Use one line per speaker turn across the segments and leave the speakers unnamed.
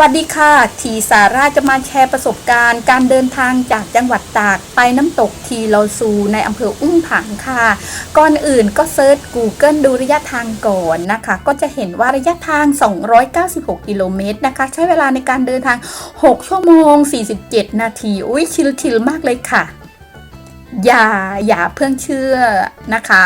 วัสดีค่ะ ทีสาราจะมาแชร์ประสบการณ์ การเดินทางจากจังหวัดตากไปน้ำตกทีลอซูในอำเภออุ้มผางค่ะ ก่อนอื่นก็เซิร์ช Google ดูระยะทางก่อนนะคะ ก็จะเห็นว่าระยะทาง 296 กิโลเมตรนะคะ ใช้เวลาในการเดินทาง 6 ชั่วโมง 47 นาที อุ้ยชิลๆมากเลยค่ะ อย่าอย่าเพิ่งเชื่อนะคะ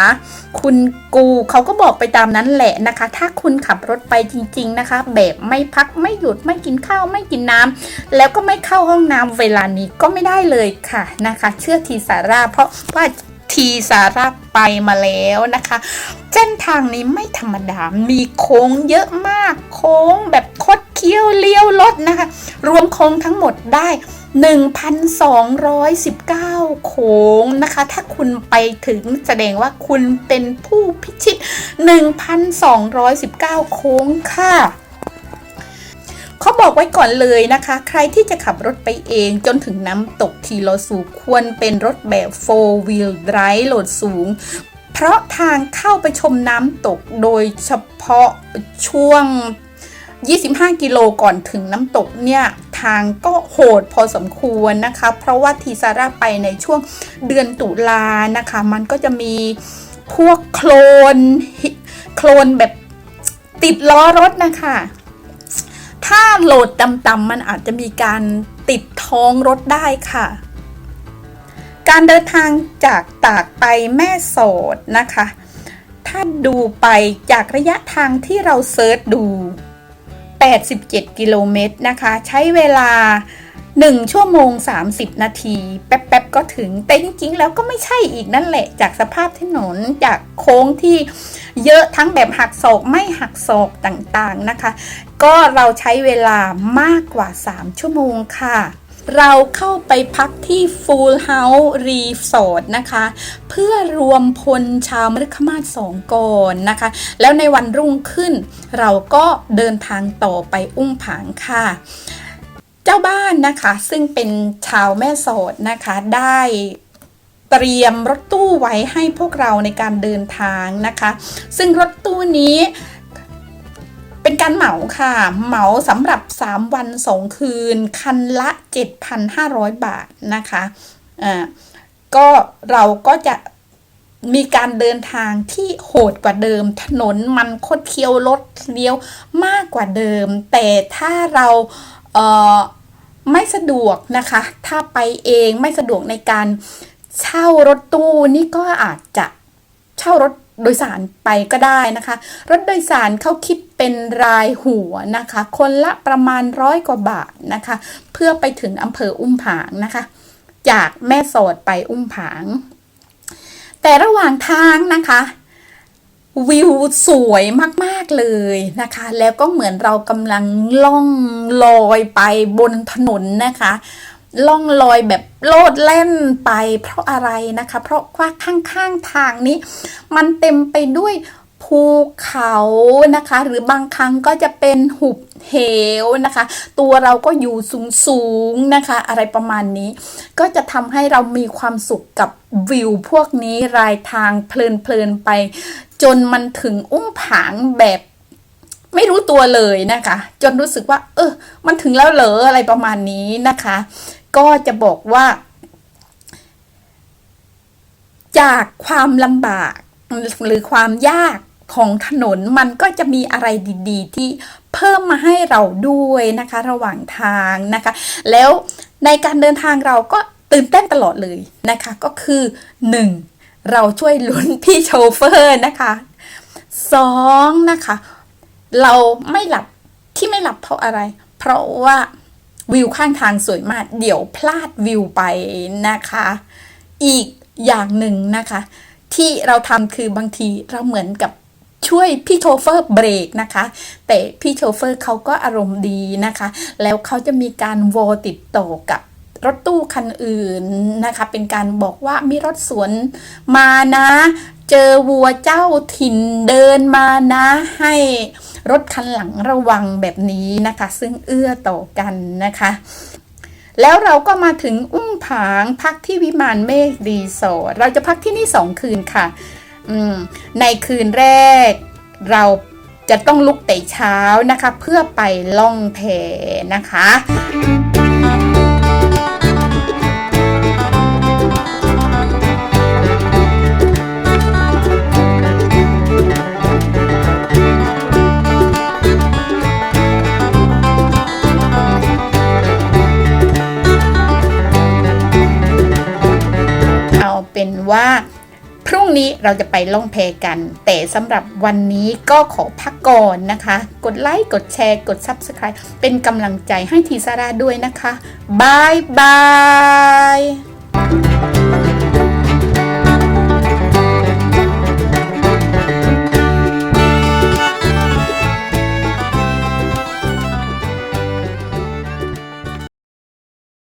คุณกูเขาก็บอกไปตามนั้นแหละนะคะ ถ้าคุณขับรถไปจริง ๆนะคะ แบบไม่พักไม่หยุดไม่กินข้าวไม่กินน้ำแล้วก็ไม่เข้าห้องน้ำเวลานี้ก็ไม่ได้เลยค่ะนะคะ เชื่อทีสาราเพราะว่าทีสาราไปมาแล้วนะคะ เส้นทางนี้ไม่ธรรมดา มีโค้งเยอะมาก โค้งแบบคดเคี้ยวเลี้ยวรถนะคะ รวมโค้งทั้งหมดได้ 1,219 โค้งนะคะ ถ้าคุณไปถึงแสดงว่าคุณเป็นผู้พิชิต 1,219 โค้งค่ะเขาบอกไว้ก่อนเลยนะคะ ใครที่จะขับรถไปเองจนถึงน้ำตกทีโลสูควรเป็นรถแบบ 4 wheel drive โหลดสูง เพราะทางเข้าไปชมน้ำตกโดยเฉพาะช่วง 25 กิโลก่อนถึงน้ำตกเนี่ย ทางก็โหดพอสมควรนะคะ เพราะว่าทีซาร่าไปในช่วงเดือนตุลานะคะ มันก็จะมีพวกโคลนโคลนแบบติดล้อรถนะคะ ถ้าโหลดต่ำๆมันอาจจะมีการติดท้องรถได้ค่ะ การเดินทางจากตากไปแม่สอดนะคะ ถ้าดูไปจากระยะทางที่เราเซิร์ชดู 87 กิโลเมตรนะคะ ใช้เวลา 1 ชั่วโมง 30 นาที แป๊บๆก็ถึง แต่จริงๆ แล้วก็ไม่ใช่อีกนั่นแหละ จากสภาพถนน จากโค้งที่เยอะทั้งแบบหักศอกไม่หักศอกต่างๆนะคะ ก็เราใช้เวลามากกว่า 3 ชั่วโมงค่ะ เราเข้าไปพักที่ Full House Resort นะคะ เพื่อรวมพลชาวมฤคมาศสองก่อนนะคะ แล้วในวันรุ่งขึ้น เราก็เดินทางต่อไปอุ้มผางค่ะ เจ้าบ้านนะคะซึ่งเป็นชาวแม่สอดนะคะได้เตรียมรถตู้ไว้ให้พวกเราในการเดินทางนะคะ ซึ่งรถตู้นี้ เป็นการเหมาค่ะ เหมาสำหรับ 3 วัน 2 คืน คันละ 7,500 บาทนะคะอ่าก็เราก็จะมีการเดินทางที่โหดกว่าเดิม ถนนมันคดเคี้ยวรถเลี้ยวมากกว่าเดิม แต่ถ้าเราเออไม่สะดวกนะคะ ถ้าไปเองไม่สะดวกในการเช่ารถตู้นี่ก็อาจจะเช่ารถโดยสารไปก็ได้นะคะ รถโดยสารเขาคิด เป็นรายหัวนะคะ คนละประมาณร้อยกว่าบาทนะคะ เพื่อไปถึงอำเภออุ้มผางนะคะ จากแม่สอดไปอุ้มผาง แต่ระหว่างทางนะคะวิวสวยมาก ๆ เลยนะคะ แล้วก็เหมือนเรากำลังล่องลอยไปบนถนนนะคะ ล่องลอยแบบโลดแล่นไปเพราะอะไรนะคะ เพราะว่าข้าง ๆ ทางนี้ มันเต็มไปด้วย ภูเขานะคะ หรือบางครั้งก็จะเป็นหุบเหวนะคะ ตัวเราก็อยู่สูงๆนะคะ อะไรประมาณนี้ ก็จะทำให้เรามีความสุขกับวิวพวกนี้รายทางเพลินๆไป จนมันถึงอุ้งผางแบบไม่รู้ตัวเลยนะคะ จนรู้สึกว่า เออ มันถึงแล้วเหรออะไรประมาณนี้นะคะ ก็จะบอกว่า จากความลำบากหรือความยาก ของถนนมันก็จะมีอะไรดีๆ ที่เพิ่มมาให้เราด้วยนะคะ ระหว่างทางนะคะ แล้วในการเดินทางเราก็ตื่นเต้นตลอดเลยนะคะ ก็คือ 1. เราช่วยลุ้นพี่โชเฟอร์นะคะสองนะคะ เราไม่หลับที่ไม่หลับเพราะอะไร เพราะว่าวิวข้างทางสวยมาก เดี๋ยวพลาดวิวไปนะคะ อีกอย่างหนึ่งนะคะ ที่เราทำคือบางทีเราเหมือนกับ ช่วยพี่โชเฟอร์เบรกนะคะ แต่พี่โชเฟอร์เขาก็อารมณ์ดีนะคะ แล้วเขาจะมีการโวติดต่อกับรถตู้คันอื่นนะคะ เป็นการบอกว่ามีรถสวนมานะ เจอวัวเจ้าถิ่นเดินมานะให้รถคันหลังระวังแบบนี้นะคะ ซึ่งเอื้อต่อกันนะคะ แล้วเราก็มาถึงอุ้งผางพักที่วิมานเมฆรีสอร์ทเราจะพักที่นี่สองคืนค่ะ ในคืนแรก เราจะต้องลุกแต่เช้านะคะ เพื่อไปล่องแพนะคะเอาเป็นว่า พรุ่งนี้เราจะไปล่องแพกัน แต่สำหรับวันนี้ก็ขอพักก่อนนะคะ กดไลค์ กดแชร์ กด Subscribe เป็นกำลังใจให้ทีซาร่าด้วยนะคะบายบาย